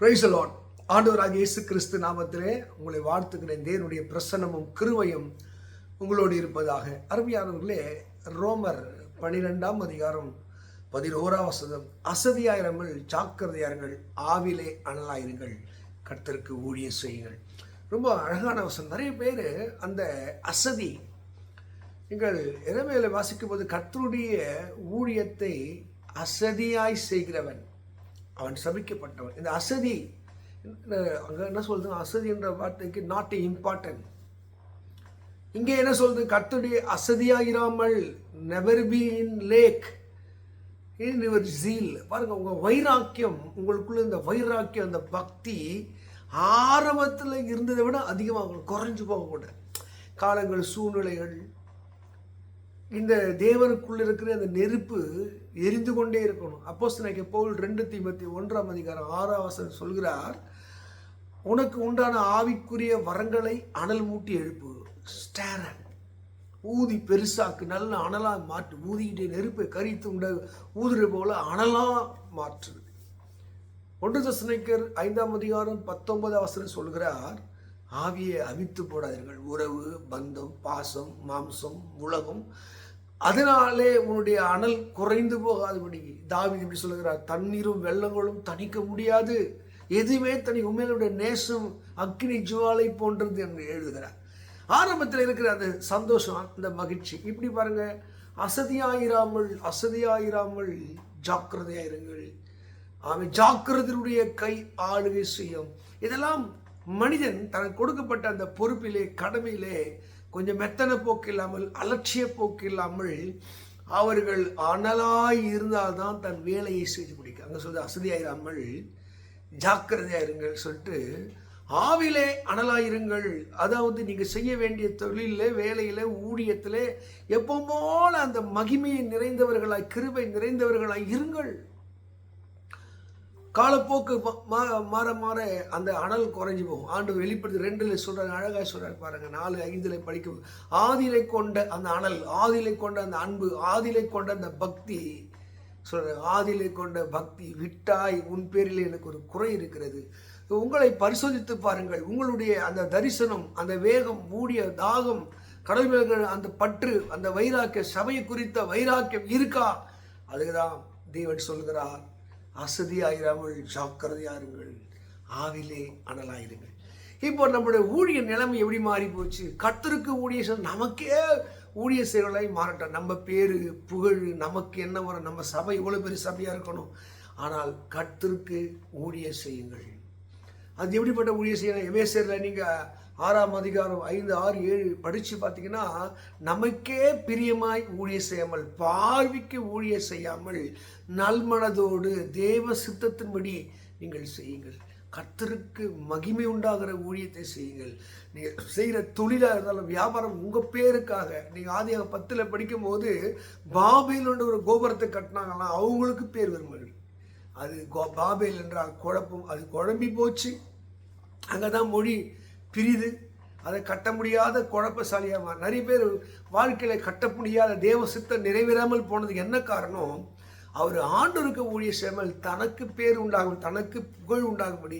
பிரைசலான் ஆண்டவராக இயேசு கிறிஸ்து நாமத்திலே உங்களை வாழ்த்துக்கிறேன் தேவனுடைய பிரசன்னமும் கிருவையும் உங்களோடு இருப்பதாக. அருமையானவர்களே ரோமர் பனிரெண்டாம் அதிகாரம் பதினோராவசதம் அசதியாயிரங்கள் ஜாக்கிரதையாருங்கள் ஆவிலே அனலாயிருங்கள் கர்த்தருக்கு ஊழிய செய்யுங்கள். ரொம்ப அழகான வசனம். நிறைய பேர் அந்த அசதி நீங்கள் இறைமையில் வாசிக்கும் போது கர்த்தருடைய ஊழியத்தை அசதியாய் செய்கிறவன். அவன் சபிக்கப்பட்டவன். இந்த அசதி அங்கே என்ன சொல்றது? அசதி என்ற வார்த்தைக்கு நாட் இம்பார்ட்டன்ட் இங்கே என்ன சொல்றது? கர்த்தருடைய அசதியாயிராமல் never be in lack in your zeal பாருங்க உங்கள் வைராக்கியம் உங்களுக்குள்ள இந்த வைராக்கியம் அந்த பக்தி ஆரம்பத்தில் இருந்ததை விட அதிகமாக குறைஞ்சு போகக்கூடாது. காலங்கள் சூழ்நிலைகள் இந்த தேவனுக்குள்ள இருக்கிற அந்த நெருப்பு எரிந்து கொண்டே இருக்கணும். அப்போஸ் எனக்கு போல் ரெண்டு தீபத்தி ஒன்றாம் அதிகாரம் ஆறாம் வசனம் சொல்கிறார் உனக்கு உண்டான ஆவிக்குரிய வரங்களை அனல் மூட்டி எழுப்பு. ஸ்டேரன் ஊதி பெருசாக்கு நல்ல அனலாக மாற்று. ஊதிக்கிட்டே நெருப்பை கரித்து உண்ட ஊதுற போல அனலாக மாற்றுது ஒன்று தசனைக்கர் ஐந்தாம் அதிகாரம் பத்தொன்பது அவசரம் சொல்கிறார் ஆவியை அவித்து போடாதீர்கள். உறவு பந்தம் பாசம் மாம்சம் உலகம். அதனாலே உன்னுடைய அனல் குறைந்து போகாதபடி தாவி இப்படி சொல்லுகிறார் தண்ணீரும் வெள்ளங்களும் தணிக்க முடியாது. எதுவுமே தனி உண்மையிலுடைய நேசம் அக்னி ஜுவாலை போன்றது என்று எழுதுகிறார். ஆரம்பத்தில் இருக்கிற அந்த சந்தோஷம் அந்த மகிழ்ச்சி. இப்படி பாருங்க அசதியாயிராமல் அசதியாயிராமல் ஜாக்கிரதையாயிருங்கள் ஆமை ஜாக்கிரதையுடைய கை ஆளுகை செய்யும். இதெல்லாம் மனிதன் தனக்கு கொடுக்கப்பட்ட அந்த பொறுப்பிலே கடமையிலே கொஞ்சம் மெத்தன போக்கு இல்லாமல் அலட்சிய போக்கு இல்லாமல் அவர்கள் அனலாய் இருந்தால்தான் தன் வேலையை செய்து முடிக்க. அங்கே சொல்ல அசதியாயிராமல் ஜாக்கிரதையாயிருங்கள் சொல்லிட்டு ஆவிலே அனலாயிருங்கள் அதாவது நீங்கள் செய்ய வேண்டிய தொழிலில் வேலையில் ஊழியத்தில் எப்போ போல அந்த மகிமையை நிறைந்தவர்களாய் கிருபை நிறைந்தவர்களாய் இருங்கள். காலப்போக்கு மாற மாற அந்த அனல் குறைஞ்சி போகும். ஆண்டு வெளிப்படுத்தி ரெண்டுல சொல்றாங்க அழகாக சொல்றாரு பாருங்க. நாலு ஐந்துல படிக்கும். ஆதிலை கொண்ட அந்த அனல் ஆதிலை கொண்ட அந்த அன்பு ஆதிலை கொண்ட அந்த பக்தி. சொல்றாங்க ஆதிலை கொண்ட பக்தி விட்டாய் உன் பேரில் எனக்கு ஒரு குறை இருக்கிறது. உங்களை பரிசோதித்து பாருங்கள். உங்களுடைய அந்த தரிசனம் அந்த வேகம் மூடிய தாகம் கடவுள்கள் அந்த பற்று அந்த வைராக்கிய சபையை குறித்த வைராக்கியம் இருக்கா? அதுதான் தேவன் சொல்கிறார் அசதியாயிராமல் ஜாக்கிரதையாருங்கள் ஆவிலே அனலாயிருங்கள். இப்போ நம்முடைய ஊழிய நிலைமை எப்படி மாறி போச்சு கத்தருக்கு ஊழிய செய்ய நமக்கே ஊழிய செயலாய் மாறட்டும். நம்ம பேரு புகழ் நமக்கு என்ன வரும்? நம்ம சபை இவ்வளோ பெரிய சபையாக இருக்கணும். ஆனால் கத்திற்கு ஊழிய செய்யுங்கள். அது எப்படிப்பட்ட ஊழியர் செய்யணும் எமேசரில் நீங்கள் ஆறாம் அதிகாரம் ஐந்து ஆறு ஏழு படித்து பார்த்தீங்கன்னா நமக்கே பிரியமாய் ஊழிய செய்யாமல் பார்வைக்கு ஊழிய செய்யாமல் நல்மனதோடு தேவ சித்தத்தின்படி நீங்கள் செய்யுங்கள். கர்த்தருக்கு மகிமை உண்டாகிற ஊழியத்தை செய்யுங்கள். நீங்கள் செய்கிற தொழிலாக இருந்தாலும் வியாபாரம் உங்கள் பேருக்காக. நீங்கள் ஆதியாக பத்தில் படிக்கும்போது பாபையில் ஒரு கோபுரத்தை கட்டினாங்கன்னா அவங்களுக்கு பேர் வரும். அது பாபேல் என்றால் குழப்பம் அது குழம்பி போச்சு. அங்கே தான் மொழி பிரிது அதை கட்ட முடியாத குழப்பசாலியாக நிறைய பேர் வாழ்க்கையில் கட்ட முடியாத தேவ சித்தம் நிறைவேறாமல் போனதுக்கு என்ன காரணம்? அவர் ஆண்டோருக்கு ஊழிய சேமல் தனக்கு பேர் உண்டாகும் தனக்கு புகழ் உண்டாகும்படி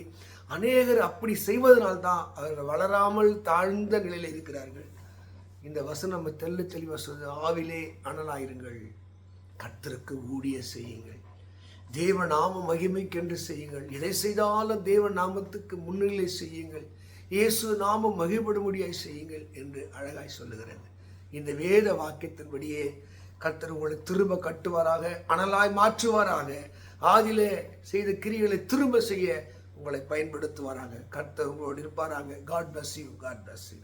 அநேகர் அப்படி செய்வதனால்தான் அவர்கள் வளராமல் தாழ்ந்த நிலையில் இருக்கிறார்கள். இந்த வசனம் நம்ம தெல்ல தெளிவாக சொல்வது ஆவிலே அனலாயிருங்கள் கர்த்தருக்கு ஊழிய செய்யுங்கள். தேவ நாம மகிமைக்கென்று செய்யுங்கள். எதை செய்தாலும் தேவ நாமத்துக்கு முன்னிலை செய்யுங்கள். இயேசு நாம மகிழ்படும்படியாய் செய்யுங்கள் என்று அழகாய் சொல்லுகிறது. இந்த வேத வாக்கியத்தின்படியே கர்த்தர் உங்களை திரும்ப கட்டுவாராக அனலாய் மாற்றுவாராக. ஆதிலே செய்த கிரிகளை திரும்ப செய்ய உங்களை பயன்படுத்துவாராக. கர்த்தர் உங்களோடு இருப்பாராங்க God bless you God bless you